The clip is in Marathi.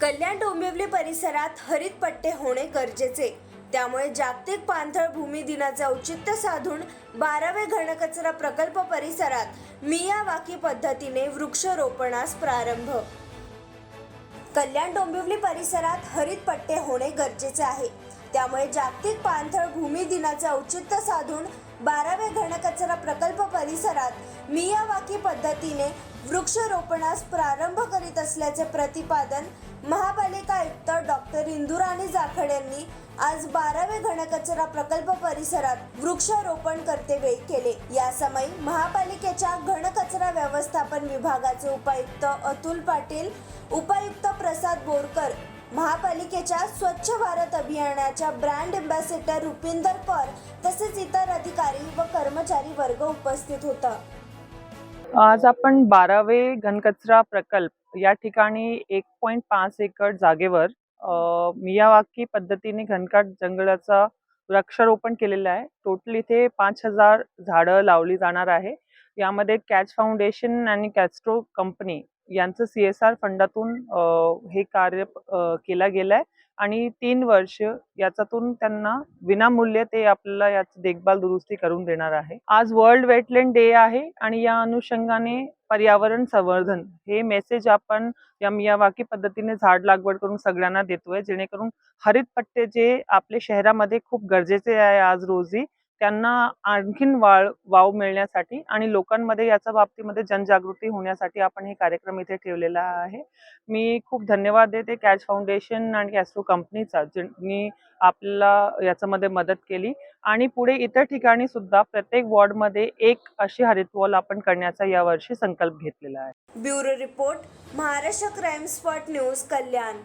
कल्याण डोंबिवली परिसरात हरित पट्टे होणे गरजेचे. त्यामुळे जागतिक पाणथळ भूमी दिनाचे औचित्य साधून बारावे घनकचरा प्रकल्प परिसरात मियावाकी पद्धतीने वृक्षरोपणास प्रारंभ. कल्याण डोंबिवली परिसरात हरित पट्टे होणे गरजेचे आहे. त्यामुळे जागतिक पाणथळ भूमी दिनाचे औचित्य साधून बारावे घनकचरा प्रकल्प परिसरात मियावाकी पद्धतीने वृक्षरोपणास प्रारंभ करीत असल्याचे प्रतिपादन महापालिका आयुक्त डॉक्टर इंदुराणी जाखड यांनी आज बारावे घनकचरा प्रकल्प परिसरात वृक्षारोपण करतेवेळी केले. या समयी महापालिकेच्या घनकचरा व्यवस्थापन विभागाचे उपायुक्त अतुल पाटील उपायुक्त प्रसाद बोरकर महापालिकेच्या स्वच्छ भारत अभियानाच्या ब्रँड अँबॅसेडर रुपिंदर कर तसेच इतर अधिकारी व कर्मचारी वर्ग उपस्थित होता. आज आपण बारावे घनकचरा प्रकल्प या ठिकाणी एक पॉईंट पाच एकर जागेवर मियावाकी पद्धतीने घनकाट जंगलाचा वृक्षारोपण केलेलं आहे. टोटल इथे पाच हजार झाडं लावली जाणार आहे. यामध्ये कॅच फाउंडेशन आणि कॅस्ट्रो कंपनी यांचं सी एस आर फंडातून हे कार्य केलं गेलं आहे आणि तीन वर्ष याच्यातून त्यांना विनामूल्य ते आपल्याला याची देखभाल दुरुस्ती करून देणार आहे. आज वर्ल्ड वेटलँड डे आहे आणि या अनुषंगाने पर्यावरण संवर्धन हे मेसेज आपण या मियावाकी पद्धतीने झाड लागवड करून सगळ्यांना देतोय जेणेकरून हरित पट्टे जे आपले शहरामध्ये खूप गरजेचे आहे आज रोजी त्यांना आणखीन वाळ वाव मिळण्यासाठी आणि लोकांमध्ये याच्या बाबतीमध्ये जनजागृती होण्यासाठी आपण हे कार्यक्रम इथे ठेवलेला आहे. मी खूप धन्यवाद देते कॅच फाउंडेशन आणि कॅस्ट्रो कंपनीचा ज्यांनी आपल्याला याच्यामध्ये मदत केली. आणि पुढे इतर ठिकाणी सुद्धा प्रत्येक वॉर्डमध्ये एक अशी हरित वॉल आपण करण्याचा यावर्षी संकल्प घेतलेला आहे. Bureau report Maharashtra crime spot news Kalyan.